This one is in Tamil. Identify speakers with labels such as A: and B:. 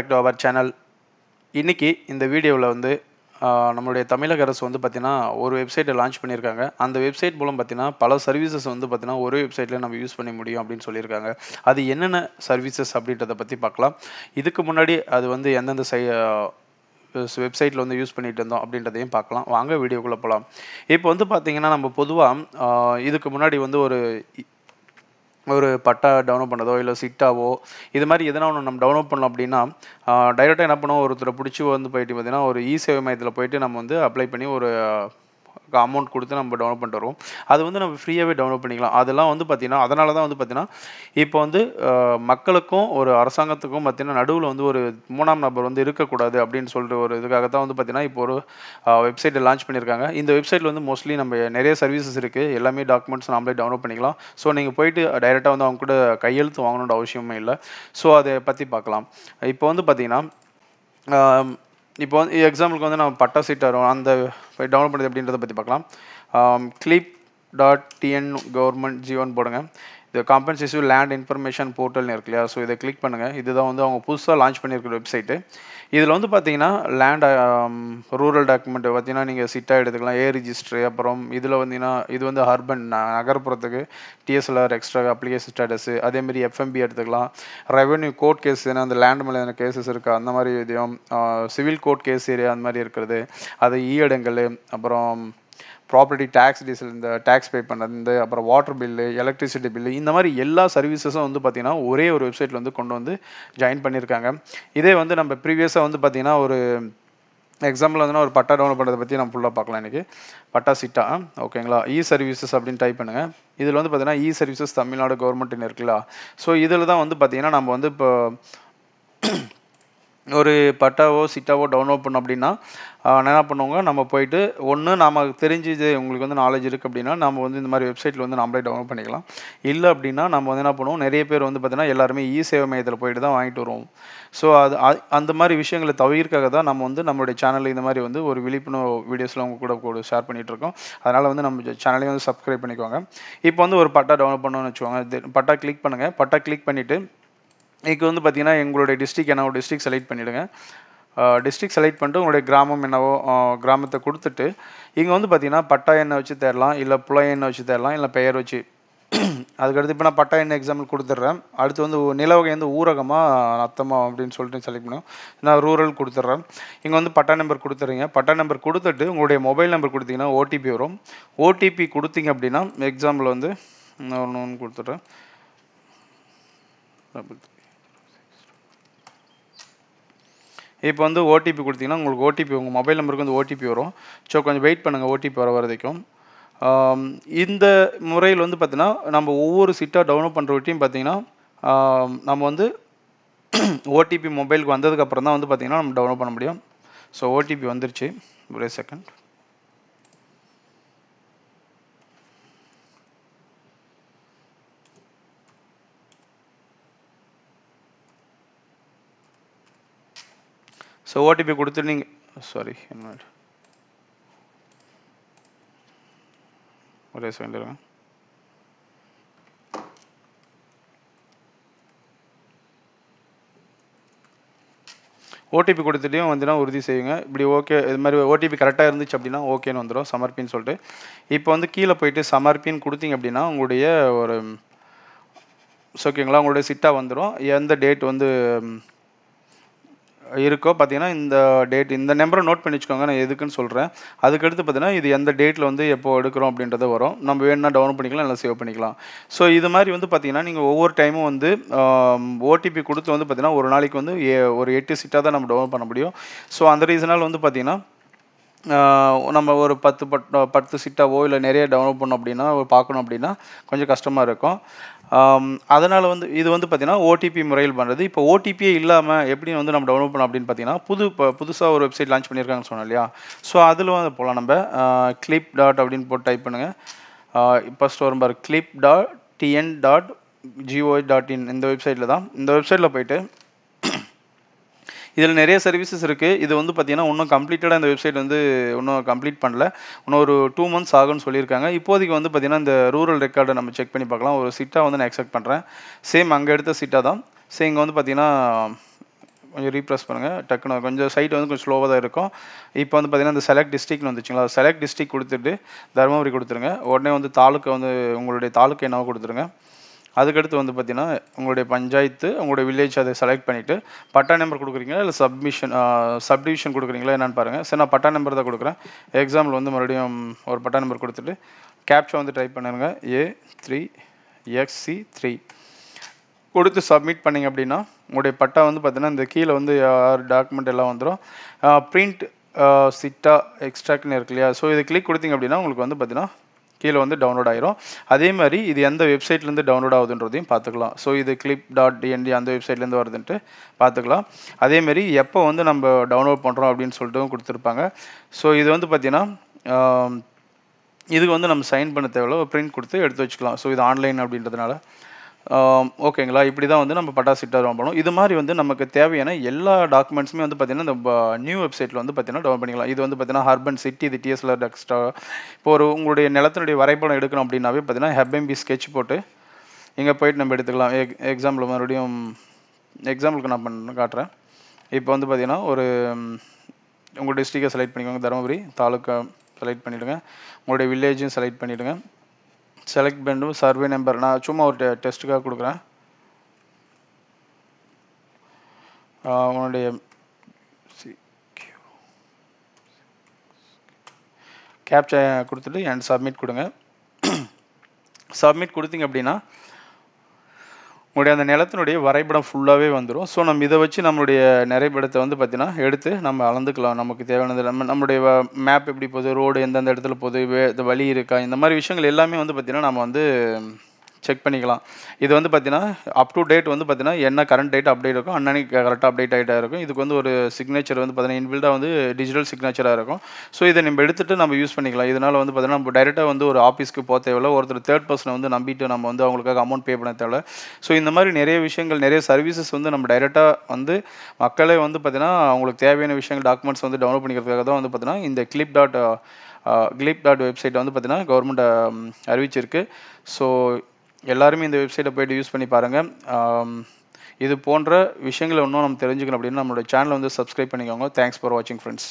A: பேக் டு அவர் சேனல் இன்னைக்கு இந்த வீடியோவில் வந்து நம்மளுடைய தமிழக அரசு வந்து பார்த்திங்கன்னா ஒரு வெப்சைட்டை லான்ச் பண்ணியிருக்காங்க. அந்த வெப்சைட் மூலம் பார்த்தீங்கன்னா பல சர்வீசஸ் வந்து பார்த்தீங்கன்னா ஒரே வெப்சைட்டில் நம்ம யூஸ் பண்ண முடியும் அப்படின்னு சொல்லியிருக்காங்க. அது என்னென்ன சர்வீசஸ் அப்படின்றத பற்றி பார்க்கலாம் இதுக்கு முன்னாடி அது வந்து எந்தெந்த சை வெப்சைட்டில் வந்து யூஸ் பண்ணிட்டு இருந்தோம் அப்படின்றதையும் பார்க்கலாம் வாங்க வீடியோக்குள்ளே போகலாம் இப்போ வந்து பார்த்திங்கன்னா நம்ம பொதுவாக இதுக்கு முன்னாடி வந்து ஒரு ஒரு பட்டா டவுன்லோட் பண்ணதோ இல்லை சிட்டாவோ இது மாதிரி எதனா ஒன்று நம்ம டவுன்லோட் பண்ணோம் அப்படின்னா டைரெக்டாக என்ன பண்ணுவோம்? ஒருத்தரை பிடிச்சி வந்து போயிட்டு பார்த்தீங்கன்னா ஒரு இ சேவை மையத்தில் போயிட்டு நம்ம வந்து அப்ளை பண்ணி ஒரு அமௌண்ட் கொடுத்து நம்ம டவுன்லோட் பண்ணிட்டு வருவோம். அது வந்து நம்ம ஃப்ரீயாகவே டவுன்லோட் பண்ணிக்கலாம். அதெல்லாம் வந்து பார்த்தீங்கன்னா அதனால தான் வந்து பார்த்தீங்கன்னா இப்போ வந்து மக்களுக்கும் ஒரு அரசாங்கத்துக்கும் பார்த்தீங்கன்னா நடுவில் வந்து ஒரு மூணாம் நபர் வந்து இருக்கக்கூடாது அப்படின்னு சொல்லிட்டு ஒரு இதுக்காக தான் வந்து பார்த்தீங்கன்னா இப்போ ஒரு வெப்சைட்டை லான்ச் பண்ணியிருக்காங்க. இந்த வெப்சைட்டில் வந்து மோஸ்ட்லி நம்ம நிறைய சர்வீசஸ் இருக்குது எல்லாமே டாக்குமெண்ட்ஸ் நாமளே டவுன்லோட் பண்ணிக்கலாம். ஸோ நீங்கள் போயிட்டு டைரெக்டாக வந்து அவங்க கூட கையெழுத்து வாங்கணுன்ற அவசியமே இல்லை. ஸோ அதை பற்றி பார்க்கலாம். இப்போ வந்து பார்த்தீங்கன்னா இப்போ வந்து எக்ஸாம்பிளுக்கு வந்து நம்ம பட்டா சீட் வரும் இப்போ டவுன்லோட் பண்ணுறது அப்படின்றத பற்றி பார்க்கலாம். கிளிப் டாட் டிஎன் கவர்மெண்ட் ஜியோன்னு போடுங்க. இது காம்பன்சேசிவ் லேண்ட் இன்ஃபர்மேஷன் போர்ட்டல்னு இருக்கு இல்லையா? ஸோ இதை கிளிக் பண்ணுங்கள் இதுதான் வந்து அவங்க புதுசாக லான்ச் பண்ணியிருக்கிற வெப்சைட்டு இதில் வந்து பார்த்தீங்கன்னா லேண்ட் ரூரல் um, டாக்குமெண்ட் பார்த்தீங்கன்னா நீங்கள் சிட்டாக எடுத்துக்கலாம். ஏ ரிஜிஸ்ட்ரு அப்புறம் இதில் வந்தீங்கன்னா இது வந்து அர்பன் நகர்ப்புறத்துக்கு டிஎஸ்எல்ஆர் எக்ஸ்ட்ரா அப்ளிகேஷன் ஸ்டேட்டஸு அதேமாதிரி எஃப்எம்பி எடுத்துக்கலாம். ரெவென்யூ கோர்ட் கேஸ் ஏன்னா அந்த லேண்ட் மேலே எதனா கேசஸ் இருக்கா? அந்த மாதிரி இதையும் சிவில் கோர்ட் கேஸ் ஏரியா அந்த மாதிரி இருக்கிறது. அது ஈயடங்கல் அப்புறம் ப்ராப்பர்ட்டி டேக்ஸ் டீசல் இந்த டேக்ஸ் பே பண்ணது இந்த அப்புறம் வாட்டர் பில்லு எலக்ட்ரிசிட்டி பில்லு இந்த மாதிரி எல்லா சர்வீசஸும் வந்து பார்த்தீங்கன்னா ஒரே ஒரு வெப்சைட்டில் வந்து கொண்டு வந்து ஜாயின் பண்ணியிருக்காங்க இதே வந்து நம்ம ப்ரீவியஸாக வந்து பார்த்தீங்கன்னா ஒரு எக்ஸாம்பிள் வந்து ஒரு பட்டா டவுன்லோட் பண்ணுறதை பற்றி நம்ம ஃபுல்லாக பார்க்கலாம் இன்னைக்கு. பட்டா சிட்டா ஓகேங்களா இ சர்வீசஸ் அப்படின்னு டைப் பண்ணுங்கள் இதில் வந்து பார்த்தீங்கன்னா இ சர்வீசஸ் தமிழ்நாடு கவர்மெண்ட்னு இருக்குல்ல. ஸோ இதில் தான் வந்து பார்த்தீங்கன்னா நம்ம வந்து இப்போ ஒரு பட்டாவோ சிட்டாவோ டவுன்லோட் பண்ணோம் அப்படின்னா என்ன பண்ணுவாங்க நம்ம போயிட்டு ஒன்று நாம தெரிஞ்சது உங்களுக்கு வந்து நாலேஜ் இருக்குது அப்படின்னா நம்ம வந்து இந்த மாதிரி வெப்சைட்டில் வந்து நம்மளே டவுன்லோட் பண்ணிக்கலாம். இல்லை அப்படின்னா நம்ம வந்து என்ன பண்ணுவோம் நிறைய பேர் வந்து பார்த்தீங்கன்னா எல்லாருமே இ சேவை மையத்தில் போயிட்டு தான் வாங்கிட்டு வருவோம். ஸோ அது அந்த மாதிரி விஷயங்களை தவிர்க்காக தான் நம்ம வந்து நம்மளுடைய சேனலில் இந்த மாதிரி வந்து ஒரு விழிப்புணர்வு வீடியோஸ்லாம் உங்க கூட கூட ஷேர் பண்ணிகிட்ருக்கோம் இருக்கோம். வந்து நம்ம சேனலையும் வந்து சப்ஸ்கிரைப் பண்ணிக்கோங்க. இப்போ வந்து ஒரு பட்டா டவுன்லோட் பண்ணோன்னு வச்சுக்கோங்க. பட்டா கிளிக் பண்ணுங்கள் பட்டா கிளிக் பண்ணிவிட்டு இதுக்கு வந்து பார்த்தீங்கன்னா எங்களுடைய டிஸ்ட்ரிக் என்னவோ டிஸ்ட்ரிக் செலக்ட் பண்ணிவிடுங்க டிஸ்ட்ரிக் செலக்ட் பண்ணிட்டு உங்களுடைய கிராமம் என்னவோ கிராமத்தை கொடுத்துட்டு இங்கே வந்து பார்த்தீங்கன்னா பட்டா எண்ணெய் வச்சு தேடலாம் இல்லை புல எண்ணெய் வச்சு தேடலாம் இல்லை பெயர் வச்சு. அதுக்கடுத்து இப்போ நான் பட்டா எண்ணெய் எக்ஸாம்பிள் கொடுத்துட்றேன். அடுத்து வந்து நிலவகை நில வகை வந்து ஊரகமாக நத்தமா அப்படின்னு சொல்லிட்டு செலக்ட் பண்ணுவோம் நான் ரூரல் கொடுத்துட்றேன். இங்கே வந்து பட்டா நம்பர் கொடுத்துறீங்க பட்டா நம்பர் கொடுத்துட்டு உங்களுடைய மொபைல் நம்பர் கொடுத்தீங்கன்னா ஓடிபி வரும். ஓடிபி கொடுத்தீங்க அப்படின்னா எக்ஸாம்பிள் வந்து நான் ஒன்று ஒன்று கொடுத்துட்றேன். இப்போ வந்து ஓடிபி கொடுத்தீங்கன்னா உங்களுக்கு ஓடிபி உங்கள் மொபைல் நம்பருக்கு வந்து ஓடிபி வரும். ஸோ கொஞ்சம் வெயிட் பண்ணுங்கள் ஓடிபி வர வரைக்கும். இந்த முறையில் வந்து பார்த்தீங்கன்னா நம்ம ஒவ்வொரு சிட்டாக டவுன்லோட் பண்ணுறவட்டையும் பார்த்தீங்கன்னா நம்ம வந்து ஓடிபி மொபைலுக்கு வந்ததுக்கப்புறம் தான் வந்து பார்த்தீங்கன்னா நம்ம டவுன்லோட் பண்ண முடியும். ஸோ ஓடிபி வந்துருச்சு. ஒரே செகண்ட் ஸோ ஓடிபி கொடுத்து நீங்கள் சாரி என்ன ஒரே செகண்ட் இருங்க. ஓடிபி கொடுத்துட்டையும் வந்துன்னா உறுதி செய்யுங்க. இப்படி ஓகே இது மாதிரி ஓடிபி கரெக்டாக இருந்துச்சு அப்படின்னா ஓகேன்னு வந்துடும் சமர்ப்பின்னு சொல்லிட்டு. இப்போ வந்து கீழே போயிட்டு சமர்ப்பின்னு கொடுத்தீங்க அப்படின்னா உங்களுடைய ஒரு ஸோ ஓகேங்களா? உங்களுடைய சிட்டாக வந்துடும் எந்த டேட் வந்து இருக்கோ பார்த்தீங்கன்னா இந்த டேட் இந்த நம்பரை நோட் பண்ணி வச்சுக்கோங்க நான் எதுக்குன்னு சொல்கிறேன் அதுக்கடுத்து பார்த்தீங்கன்னா இது எந்த டேட்டில் வந்து எப்போ எடுக்கிறோம் அப்படின்றது வரும். நம்ம வேணும்னா டவுன் பண்ணிக்கலாம் இல்லை சேவ் பண்ணிக்கலாம். ஸோ இது மாதிரி வந்து பார்த்தீங்கன்னா நீங்கள் ஒவ்வொரு டைமும் வந்து ஓடிபி கொடுத்து வந்து பார்த்தீங்கன்னா ஒரு நாளைக்கு வந்து ஒரு எட்டு சீட்டாக தான் நம்ம டவுன் பண்ண முடியும். ஸோ அந்த ரீசனால் வந்து பார்த்தீங்கன்னா நம்ம ஒரு பத்து பட் பத்து சிட்டாவோ இல்லை நிறைய டவுன்லோட் பண்ணோம் அப்படின்னா பார்க்கணும் அப்படின்னா கொஞ்சம் கஷ்டமாக இருக்கும். அதனால் வந்து இது வந்து பார்த்தீங்கன்னா ஓடிபி முறையில் பண்ணுறது இப்போ ஓடிபியே இல்லாமல் எப்படி வந்து நம்ம டவுன்லோட் பண்ணோம் அப்படின்னு பார்த்தீங்கன்னா புது இப்போ புதுசாக ஒரு வெப்சைட் லான்ச் பண்ணியிருக்காங்கன்னு சொன்னோம் இல்லையா? ஸோ அதில் வந்து போகலாம் நம்ம. கிளிப் டாட் அப்படின்னு போட்டு டைப் பண்ணுங்கள் ஃபஸ்ட் வரும் பாரு. Clip dot TN dot GO dot in இந்த வெப்சைட்டில் தான். இந்த வெப்சைட்டில் போயிட்டு இதில் நிறைய சர்வீசஸ் இருக்குது இது வந்து பார்த்தீங்கன்னா இன்னும் கம்ப்ளீட்டடாக இந்த வெப்சைட் வந்து இன்னும் கம்ப்ளீட் பண்ணல. இன்னும் ஒரு டூ மந்த்ஸ் ஆகும்னு சொல்லியிருக்காங்க. இப்போதைக்கு வந்து பார்த்தீங்கன்னா இந்த ரூரல் ரெக்கார்டை நம்ம செக் பண்ணி பார்க்கலாம். ஒரு சிட்டாக வந்து நான் எக்ஸெக்ட் பண்ணுறேன் சேம் அங்கே எடுத்த சிட்டாக தான். சரி இங்கே வந்து பார்த்தீங்கன்னா கொஞ்சம் ரீப்ரெஸ் பண்ணுங்கள் டக்குன்னு கொஞ்சம் சைட் வந்து கொஞ்சம் ஸ்லோவாக தான் இருக்கும். இப்போ வந்து பார்த்தீங்கன்னா இந்த செலக்ட் டிஸ்ட்ரிக்ட்னு வந்துச்சுங்களா? செலக்ட் டிஸ்ட்ரிக்ட் கொடுத்துட்டு தருமபுரி கொடுத்துருங்க. உடனே வந்து தாலுக்கை வந்து உங்களுடைய தாலுக்கை என்னவோ கொடுத்துருங்க. அதுக்கடுத்து வந்து பார்த்தீங்கன்னா உங்களுடைய பஞ்சாயத்து உங்களுடைய வில்லேஜ் அதை செலக்ட் பண்ணிவிட்டு பட்டா நம்பர் கொடுக்குறீங்களா இல்லை சப்மிஷன் சப்டிவிஷன் கொடுக்குறீங்களா என்னன்னு பாருங்கள் சரி நான் பட்டா நம்பர் தான் கொடுக்குறேன். எக்ஸாம்பிள் வந்து மறுபடியும் ஒரு பட்டா நம்பர் கொடுத்துட்டு கேப்ச்சா வந்து டைப் பண்ணுங்க ஏ த்ரீ எக்ஸி த்ரீ கொடுத்து சப்மிட் பண்ணிங்க அப்படின்னா உங்களுடைய பட்டா வந்து பார்த்தீங்கன்னா இந்த கீழே வந்து டாக்குமெண்ட் எல்லாம் வந்துடும் பிரிண்ட் சிட்டா எக்ஸ்ட்ராக்ட்னு இருக்கு இல்லையா? ஸோ இது கிளிக் கொடுத்தீங்க அப்படின்னா உங்களுக்கு வந்து பார்த்தீங்கன்னா கீழே வந்து டவுன்லோட் ஆயிரும். அதே மாதிரி இது எந்த வெப்சைட்லேருந்து டவுன்லோட் ஆகுதுன்றதையும் பார்த்துக்கலாம். ஸோ இது கிளிப் டாட் டிஎன்டி அந்த வெப்சைட்லேருந்து வருதுன்ட்டு பார்த்துக்கலாம். அதேமாரி எப்போ வந்து நம்ம டவுன்லோட் பண்ணுறோம் அப்படின்னு சொல்லிட்டு கொடுத்துருப்பாங்க. ஸோ இது வந்து பார்த்தீங்கன்னா இதுக்கு வந்து நம்ம சைன் பண்ண தேவையில்ல. பிரிண்ட் கொடுத்து எடுத்து வச்சுக்கலாம். ஸோ இது ஆன்லைன் அப்படின்றதுனால. ஓகேங்களா? இப்படி தான் வந்து நம்ம பட்டா சிட்டா டவுன் இது மாதிரி வந்து நமக்கு தேவையான எல்லா டாக்குமெண்ட்ஸுமே வந்து பார்த்தீங்கன்னா இந்த நியூ வெப்சைட்டில் வந்து பார்த்தீங்கன்னா டவுன் பண்ணிக்கலாம். இது வந்து பார்த்தீங்கன்னா ஹர்பன் சிட்டி இது டிஎஸ்எல்ஆர் டெக்ஸ்டா இப்போ ஒரு உங்களுடைய நிலத்தினுடைய வரைபடம் எடுக்கணும் அப்படின்னாவே பார்த்தீங்கன்னா ஹெப்எம்பி ஸ்கெட்ச் போட்டு இங்கே போயிட்டு நம்ம எடுத்துக்கலாம். எக் எக்ஸாம்பிள் மறுபடியும் எக்ஸாம்பிளுக்கு நான் பண்ண காட்டுறேன். இப்போ வந்து பார்த்தீங்கன்னா ஒரு உங்கள் டிஸ்ட்ரிக்டை செலக்ட் பண்ணிக்கோங்க. தருமபுரி தாலுக்கா செலக்ட் பண்ணிவிடுங்க உங்களுடைய வில்லேஜும் செலக்ட் பண்ணிவிடுங்க செலக்ட் பண்ணும் சர்வே நம்பர் நான் சும்மா ஒரு டெஸ்ட்டுக்காக கொடுக்குறேன். ஆஹ் உன்னுடைய கேப்சா கொடுத்துட்டு அண்ட் சப்மிட் கொடுங்க. சப்மிட் கொடுத்தீங்க அப்படின்னா உங்களுடைய அந்த நிலத்தினுடைய வரைபடம் ஃபுல்லாகவே வந்துடும் ஸோ நம்ம இதை வச்சு நம்மளுடைய நிறைபடத்தை வந்து பார்த்தீங்கன்னா எடுத்து நம்ம அளந்துக்கலாம். நமக்கு தேவையானது நம்ம நம்மளுடைய மேப் எப்படி போகுது ரோடு எந்தெந்த இடத்துல போகுது இந்த வழி இருக்கா இந்த மாதிரி விஷயங்கள் எல்லாமே வந்து பார்த்திங்கன்னா நம்ம வந்து செக் பண்ணிக்கலாம். இது வந்து பார்த்தீங்கன்னா அப் டு டேட் வந்து பார்த்தீங்கன்னா என்ன கரண்ட் டேட் அப்டேட் இருக்கும் அன்னன்னைக்கு கரெக்டாக அப்டேட் ஆகிட்டா இருக்கும். இதுக்கு வந்து ஒரு சிக்னேச்சர் வந்து பார்த்தீங்கன்னா இன்பில்டாக வந்து டிஜிட்டல் சிக்னேச்சராக இருக்கும். ஸோ இதை நம்ம எடுத்துகிட்டு நம்ம யூஸ் பண்ணிக்கலாம். இதனால் வந்து பார்த்தீங்கன்னா நம்ம டைரெக்டாக வந்து ஒரு ஆஃபீஸ்க்கு போக தேவையில்ல. ஒருத்தர் தேர்ட் பர்சனை வந்து நம்பிட்டு நம்ம வந்து அவங்களுக்காக அமௌண்ட் பே பண்ண தேவை ஸோ இந்த மாதிரி நிறைய விஷயங்கள் நிறைய சர்வீசஸ் வந்து நம்ம டைரெக்டாக வந்து மக்களே வந்து பார்த்தீங்கன்னா அவங்களுக்கு தேவையான விஷயங்கள் டாக்குமெண்ட்ஸ் வந்து டவுன்லோட் பண்ணிக்கிறதுக்காக தான் வந்து பார்த்தீங்கன்னா இந்த clip dot clip dot website வந்து பார்த்தீங்கன்னா கவர்மெண்ட் அறிவிச்சிருக்கு. ஸோ எல்லாருமே இந்த வெப்சைட்டை போயிட்டு யூஸ் பண்ணி பாருங்கள் இது போன்ற விஷயங்களை இன்னும் நம்ம தெரிஞ்சுக்கணும் அப்படின்னா நம்மளோட சேனலை வந்து சப்ஸ்கிரைப் பண்ணிக்கோங்க. தேங்க்ஸ் ஃபார் வாட்சிங் ஃப்ரெண்ட்ஸ்